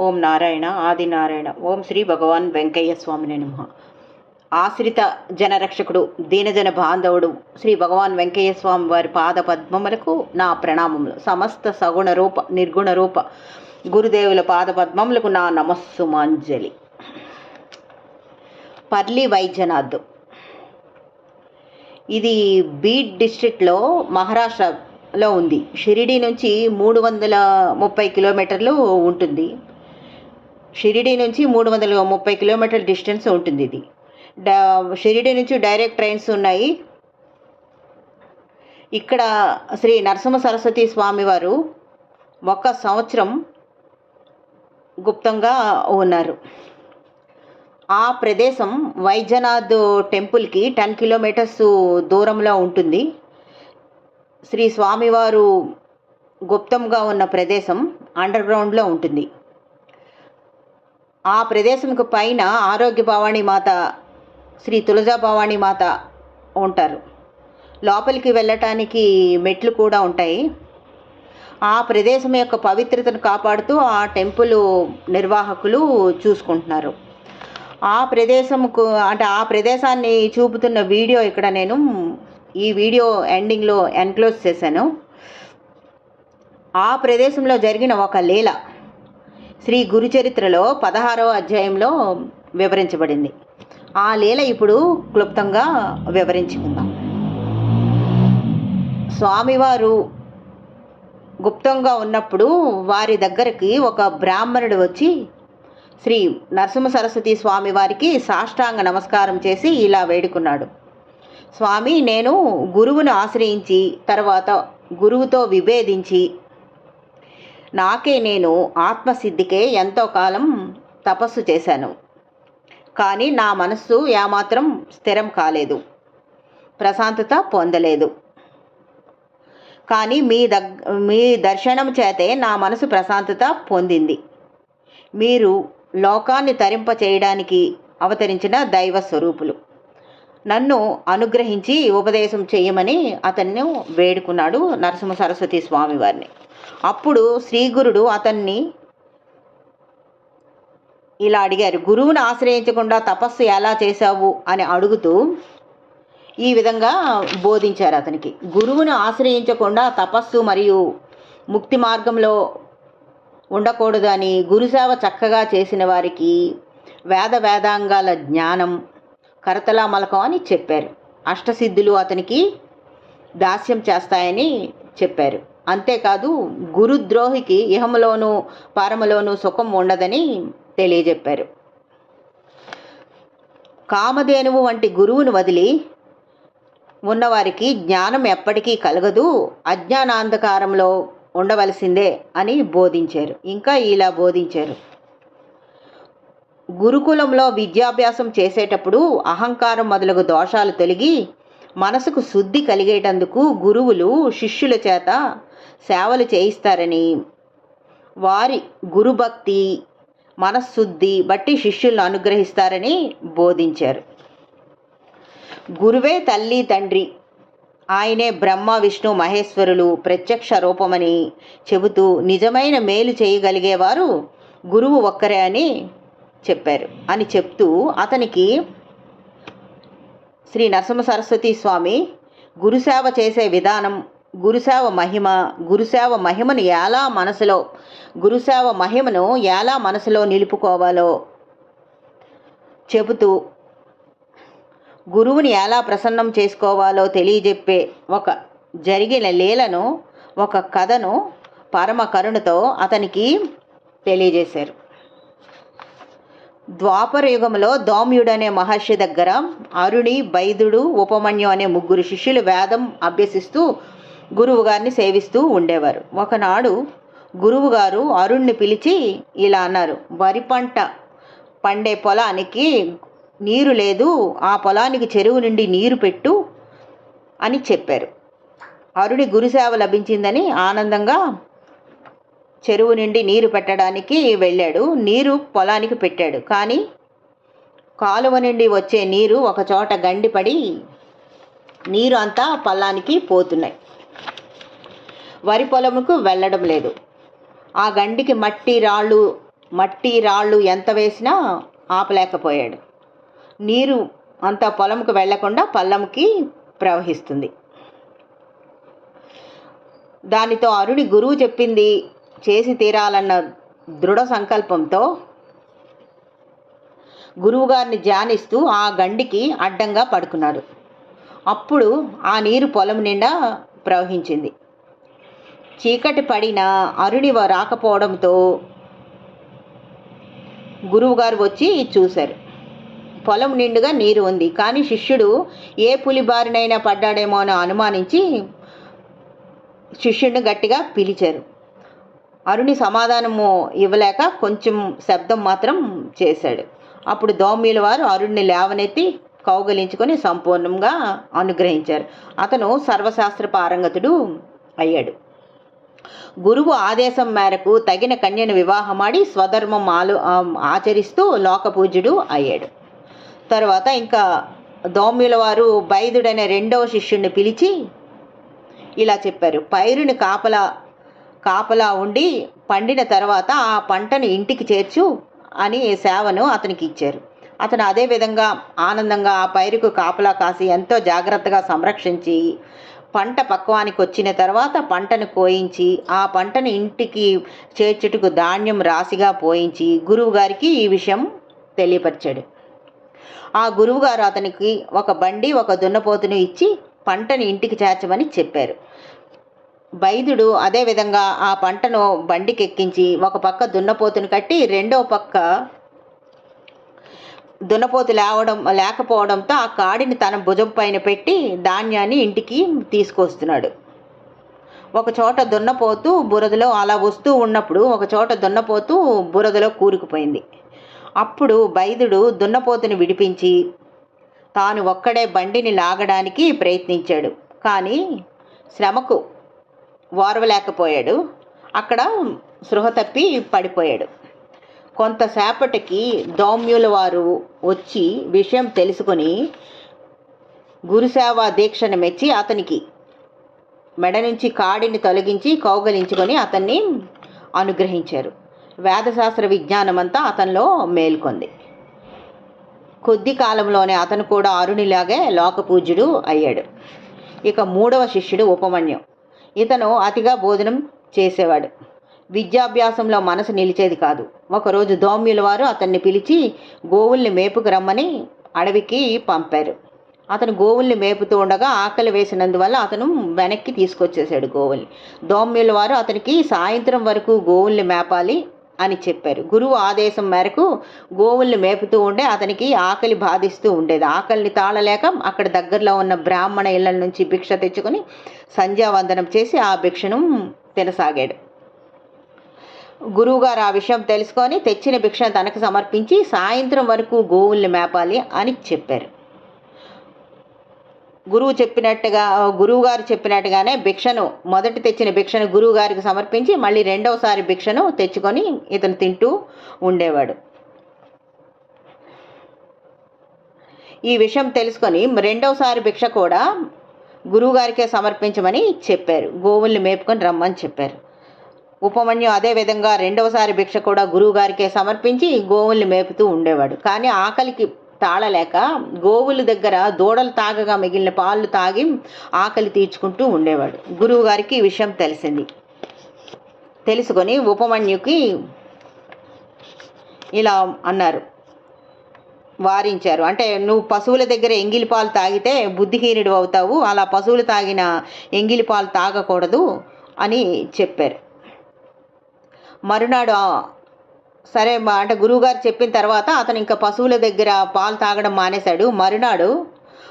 ఓం నారాయణ ఆది నారాయణ ఓం శ్రీ భగవాన్ వెంకయ్య స్వామిని నమ. ఆశ్రిత జనరక్షకుడు దీనజన బాంధవుడు శ్రీ భగవాన్ వెంకయ్య స్వామి వారి పాద పద్మములకు నా ప్రణామములు. సమస్త సగుణ రూప నిర్గుణ రూప గురుదేవుల పాద పద్మములకు నా నమస్సుమాంజలి. పర్లి వైద్యనాథ్. ఇది బీడ్ డిస్ట్రిక్ట్లో మహారాష్ట్రలో ఉంది. షిరిడి నుంచి మూడు వందల ముప్పై కిలోమీటర్లు ఉంటుంది. షిరిడి నుంచి మూడు వందల ముప్పై కిలోమీటర్ల డిస్టెన్స్ ఉంటుంది ఇది. షిరిడి నుంచి డైరెక్ట్ ట్రైన్స్ ఉన్నాయి. ఇక్కడ శ్రీ నరసింహ సరస్వతి స్వామివారు ఒక సంవత్సరం గుప్తంగా ఉన్నారు. ఆ ప్రదేశం వైద్యనాథ్ టెంపుల్కి టెన్ కిలోమీటర్స్ దూరంలో ఉంటుంది. శ్రీ స్వామివారు గుప్తంగా ఉన్న ప్రదేశం అండర్ గ్రౌండ్లో ఉంటుంది. ఆ ప్రదేశంకు పైన ఆరోగ్య భవానీ మాత శ్రీ తులజా భవానీ మాత ఉంటారు. లోపలికి వెళ్ళటానికి మెట్లు కూడా ఉంటాయి. ఆ ప్రదేశం యొక్క పవిత్రతను కాపాడుతూ ఆ టెంపుల్ నిర్వాహకులు చూసుకుంటున్నారు. ఆ ప్రదేశంకు అంటే ఆ ప్రదేశాన్ని చూపుతున్న వీడియో ఇక్కడ నేను ఈ వీడియో ఎండింగ్లో ఎన్క్లోజ్ చేశాను. ఆ ప్రదేశంలో జరిగిన ఒక లీల. శ్రీ గురుచరిత్రలో పదహారవ అధ్యాయంలో వివరించబడింది. ఆ లీల ఇప్పుడు క్లుప్తంగా వివరించుకుందాం. స్వామివారు గుప్తంగా ఉన్నప్పుడు వారి దగ్గరికి ఒక బ్రాహ్మణుడు వచ్చి శ్రీ నరసింహ సరస్వతి స్వామి వారికి సాష్టాంగ నమస్కారం చేసి ఇలా వేడుకున్నాడు. స్వామి నేను గురువును ఆశ్రయించి తర్వాత గురువుతో విభేదించి నాకే నేను ఆత్మసిద్ధికే ఎంతో కాలం తపస్సు చేశాను. కానీ నా మనస్సు ఏమాత్రం స్థిరం కాలేదు. ప్రశాంతత పొందలేదు. కానీ మీ దగ్ మీ దర్శనం చేతే నా మనసు ప్రశాంతత పొందింది. మీరు లోకాన్ని తరింప చేయడానికి అవతరించిన దైవ స్వరూపులు. నన్ను అనుగ్రహించి ఉపదేశం చేయమని అతన్ని వేడుకున్నాడు నరసింహ సరస్వతి స్వామి వారిని. అప్పుడు శ్రీగురుడు అతన్ని ఇలా అడిగారు గురువుని ఆశ్రయించకుండా తపస్సు ఎలా చేశావు? అని అడుగుతూ ఈ విధంగా బోధించారు అతనికి. గురువును ఆశ్రయించకుండా తపస్సు మరియు ముక్తి మార్గంలో ఉండకూడదు అని గురుసేవ చక్కగా చేసిన వారికి వేద వేదాంగాల జ్ఞానం కరతలా మలకం అని చెప్పారు. అష్టసిద్ధులు అతనికి దాస్యం చేస్తాయని చెప్పారు. అంతేకాదు గురుద్రోహికి ఇహములోను పరమలోను సుఖం ఉండదని తెలియజెప్పారు. కామధేనువు వంటి గురువును వదిలి ఉన్నవారికి జ్ఞానం ఎప్పటికీ కలగదు అజ్ఞానాంధకారంలో ఉండవలసిందే అని బోధించారు. ఇంకా ఇలా బోధించారు. గురుకులంలో విద్యాభ్యాసం చేసేటప్పుడు అహంకారం మొదలగు దోషాలు తొలగి మనసుకు శుద్ధి కలిగేటందుకు గురువులు శిష్యుల చేత సేవలు చేయిస్తారని వారి గురుభక్తి మనశుద్ధి బట్టి శిష్యులను అనుగ్రహిస్తారని బోధించారు. గురువే తల్లి తండ్రి. ఆయనే బ్రహ్మ విష్ణు మహేశ్వరులు ప్రత్యక్ష రూపమని చెబుతూ నిజమైన మేలు చేయగలిగేవారు గురువు ఒక్కరే అని చెప్పారు. అని చెప్తూ అతనికి శ్రీ నరసింహ సరస్వతి స్వామి గురుసేవ చేసే విధానం గురుసేవ మహిమ గురుసేవ మహిమను ఎలా మనసులో గురుసేవ మహిమను ఎలా మనసులో నిలుపుకోవాలో చెబుతూ గురువుని ఎలా ప్రసన్నం చేసుకోవాలో తెలియజెప్పే ఒక జరిగిన లీలను ఒక కథను పరమ కరుణతో అతనికి తెలియజేశారు. ద్వాపర యుగంలో దౌమ్యుడు అనే మహర్షి దగ్గర అరుణి బైదుడు ఉపమన్యు అనే ముగ్గురు శిష్యులు వేదం అభ్యసిస్తూ గురువు గారిని సేవిస్తూ ఉండేవారు. ఒకనాడు గురువుగారు అరుణ్ణి పిలిచి ఇలా అన్నారు వరి పంట పండే పొలానికి నీరు లేదు ఆ పొలానికి చెరువు నుండి నీరు పెట్టు అని చెప్పారు. అరుడి గురుసేవ లభించిందని ఆనందంగా చెరువు నుండి నీరు పెట్టడానికి వెళ్ళాడు. నీరు పొలానికి పెట్టాడు. కానీ కాలువ నుండి వచ్చే నీరు ఒక చోట గండిపడి నీరు అంతా పొలానికి పోతున్నాయి. వరి పొలముకు వెళ్ళడం లేదు. ఆ గండికి మట్టి రాళ్ళు మట్టి రాళ్ళు ఎంత వేసినా ఆపలేకపోయాడు. నీరు అంత పొలంకు వెళ్ళకుండా పల్లంకి ప్రవహిస్తుంది. దానితో అరుణి గురువు చెప్పింది చేసి తీరాలన్న దృఢ సంకల్పంతో గురువుగారిని ధ్యానిస్తూ ఆ గండికి అడ్డంగా పడుకున్నాడు. అప్పుడు ఆ నీరు పొలం నిండా ప్రవహించింది. చీకటి పడిన అరుణి రాకపోవడంతో గురువుగారు వచ్చి చూశారు. పొలం నిండుగా నీరు ఉంది. కానీ శిష్యుడు ఏ పులి బారినైనా పడ్డాడేమో అని అనుమానించి శిష్యుడిని గట్టిగా పిలిచారు. అరుణి సమాధానము ఇవ్వలేక కొంచెం శబ్దం మాత్రం చేశాడు. అప్పుడు దౌమ్యుల వారు అరుణ్ణి లేవనెత్తి కౌగలించుకొని సంపూర్ణంగా అనుగ్రహించారు. అతను సర్వశాస్త్ర పారంగతుడు అయ్యాడు. గురువు ఆదేశం మేరకు తగిన కన్యను వివాహమాడి స్వధర్మం ఆలు ఆచరిస్తూ లోకపూజ్యుడు అయ్యాడు. తర్వాత ఇంకా దోమ్యుల వారు బైదుడనే రెండవ శిష్యుడిని పిలిచి ఇలా చెప్పారు. పైరుని కాపలా కాపలా ఉండి పండిన తర్వాత ఆ పంటను ఇంటికి చేర్చు అని సేవను అతనికి ఇచ్చారు. అతను అదే విధంగా ఆనందంగా ఆ పైరుకు కాపలా కాసి ఎంతో జాగ్రత్తగా సంరక్షించి పంట పక్వానికి వచ్చిన తర్వాత పంటను కోయించి ఆ పంటను ఇంటికి చేర్చుటకు ధాన్యం రాశిగా పోయించి గురువు గారికి ఈ విషయం తెలియపరిచాడు. ఆ గురువుగారు అతనికి ఒక బండి ఒక దున్నపోతును ఇచ్చి పంటను ఇంటికి చేర్చమని చెప్పారు. వైద్యుడు అదేవిధంగా ఆ పంటను బండికెక్కించి ఒక పక్క దున్నపోతును కట్టి రెండో పక్క దున్నపోతు లేవడం లేకపోవడంతో ఆ కాడిని తన భుజం పైన పెట్టి ధాన్యాన్ని ఇంటికి తీసుకొస్తున్నాడు. ఒక చోట దున్నపోతు బురదలో అలా వస్తూ ఉన్నప్పుడు ఒక చోట దున్నపోతు బురదలో కూరుకుపోయింది. అప్పుడు బైదుడు దున్నపోతుని విడిపించి తాను ఒక్కడే బండిని లాగడానికి ప్రయత్నించాడు. కానీ శ్రమకు ఓర్వలేకపోయాడు అక్కడ సృహ తప్పి పడిపోయాడు. కొంతసేపటికి దౌమ్యుల వారు వచ్చి విషయం తెలుసుకొని గురుసేవ దీక్షను మెచ్చి అతనికి మెడ నుంచి కాడిని తొలగించి కౌగలించుకొని అతన్ని అనుగ్రహించారు. వేదశాస్త్ర విజ్ఞానమంతా అతనిలో మేల్కొంది. కొద్ది కాలంలోనే అతను కూడా అరుణిలాగే లోకపూజ్యుడు అయ్యాడు. ఇక మూడవ శిష్యుడు ఉపమన్యం. ఇతను అతిగా భోజనం చేసేవాడు. విద్యాభ్యాసంలో మనసు నిలిచేది కాదు. ఒకరోజు దౌమ్యుల వారు అతన్ని పిలిచి గోవుల్ని మేపుకు రమ్మని అడవికి పంపారు. అతను గోవుల్ని మేపుతూ ఉండగా ఆకలి వేసినందువల్ల అతను వెనక్కి తీసుకొచ్చేసాడు గోవుల్ని. దౌమ్యుల వారు అతనికి సాయంత్రం వరకు గోవుల్ని మేపాలి అని చెప్పారు. గురువు ఆదేశం మేరకు గోవుల్ని మేపుతూ ఉండే అతనికి ఆకలి బాధిస్తూ ఉండేది. ఆకలిని తాళలేక అక్కడ దగ్గరలో ఉన్న బ్రాహ్మణ ఇళ్ళ నుంచి భిక్ష తెచ్చుకొని సంధ్యావందనం చేసి ఆ భిక్షను తినసాగాడు. గురువుగారు ఆ విషయం తెలుసుకొని తెచ్చిన భిక్షను తనకు సమర్పించి సాయంత్రం వరకు గోవుల్ని మేపాలి అని చెప్పారు. గురువు చెప్పినట్టుగా గురువుగారు చెప్పినట్టుగానే భిక్షను మొదటి తెచ్చిన భిక్షను గురువుగారికి సమర్పించి మళ్ళీ రెండవసారి భిక్షను తెచ్చుకొని ఇతను తింటూ ఉండేవాడు. ఈ విషయం తెలుసుకొని రెండవసారి భిక్ష కూడా గురువుగారికే సమర్పించమని చెప్పారు. గోవుల్ని మేపుకొని రమ్మని చెప్పారు. ఉపమన్యు అదే విధంగా రెండవసారి భిక్ష కూడా గురువుగారికే సమర్పించి గోవుల్ని మేపుతూ ఉండేవాడు. కానీ ఆకలికి తాళలేక గోవుల దగ్గర దూడలు తాగగా మిగిలిన పాలు తాగి ఆకలి తీర్చుకుంటూ ఉండేవాడు. గురువుగారికి ఈ విషయం తెలిసింది. తెలుసుకొని ఉపమన్యుకి ఇలా అన్నారు. వారించారు. అంటే నువ్వు పశువుల దగ్గర ఎంగిలి పాలు తాగితే బుద్ధిహీనుడు అవుతావు. అలా పశువులు తాగిన ఎంగిలి పాలు తాగకూడదు అని చెప్పారు. మరునాడు సరే అంటే గురువుగారు చెప్పిన తర్వాత అతను ఇంకా పశువుల దగ్గర పాలు తాగడం మానేశాడు. మరునాడు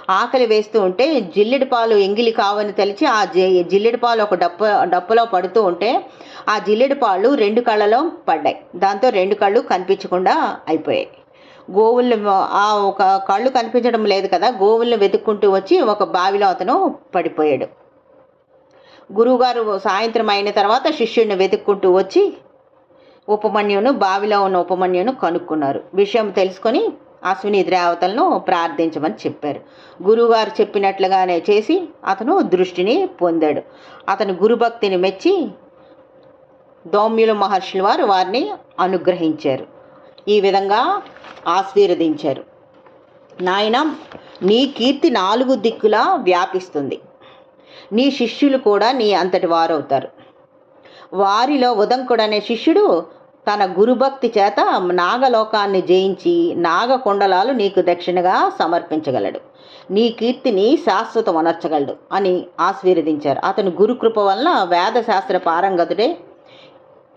ఆకలి వేస్తూ ఉంటే జిల్లెడి పాలు ఎంగిలి కావని తెలిసి ఆ జి- జిల్లెడి పాలు ఒక డప్ప డప్పులో పడుతూ ఉంటే ఆ జిల్లెడి పాలు రెండు కళ్ళలో పడ్డాయి. దాంతో రెండు కళ్ళు కనిపించకుండా అయిపోయాయి. గోవుల్ని ఆ ఒక కళ్ళు కనిపించడం లేదు కదా గోవుల్ని వెతుక్కుంటూ వచ్చి ఒక బావిలో అతను పడిపోయాడు. గురువుగారు సాయంత్రం అయిన తర్వాత శిష్యుడిని వెతుక్కుంటూ వచ్చి ఉపమన్యును బావిలో ఉన్న ఉపమన్యును కనుక్కున్నారు. విషయం తెలుసుకొని అశ్విని దేవతలను ప్రార్థించమని చెప్పారు. గురువుగారు చెప్పినట్లుగానే చేసి అతను దృష్టిని పొందాడు. అతను గురుభక్తిని మెచ్చి దౌమ్యుల మహర్షుల వారు వారిని అనుగ్రహించారు. ఈ విధంగా ఆశీర్వదించారు. నాయన నీ కీర్తి నాలుగు దిక్కులా వ్యాపిస్తుంది. నీ శిష్యులు కూడా నీ అంతటి వారవుతారు. వారిలో ఉదంకుడు అనే శిష్యుడు తన గురుభక్తి చేత నాగలోకాన్ని జయించి నాగకొండలాలు నీకు దక్షిణగా సమర్పించగలడు. నీ కీర్తిని శాశ్వతం అనర్చగలడు అని ఆశీర్వదించారు. అతను గురుకృప వలన వేదశాస్త్ర పారంగతుడే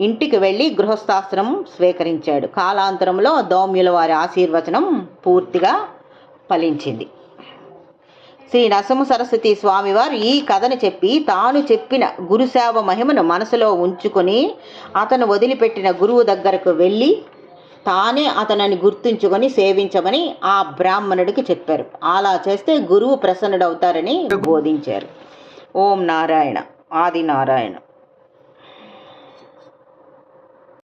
ఇంటికి వెళ్ళి గృహస్థాశ్రం స్వీకరించాడు. కాలాంతరంలో దౌమ్యుల వారి ఆశీర్వచనం పూర్తిగా ఫలించింది. శ్రీ నసము సరస్వతి స్వామివారు ఈ కథను చెప్పి తాను చెప్పిన గురుసేవ మహిమను మనసులో ఉంచుకొని అతను వదిలిపెట్టిన గురువు దగ్గరకు వెళ్ళి తానే అతనిని గుర్తుంచుకొని సేవించమని ఆ బ్రాహ్మణుడికి చెప్పారు. అలా చేస్తే గురువు ప్రసన్నుడవుతారని బోధించారు. ఓం నారాయణ. ఆది నారాయణ.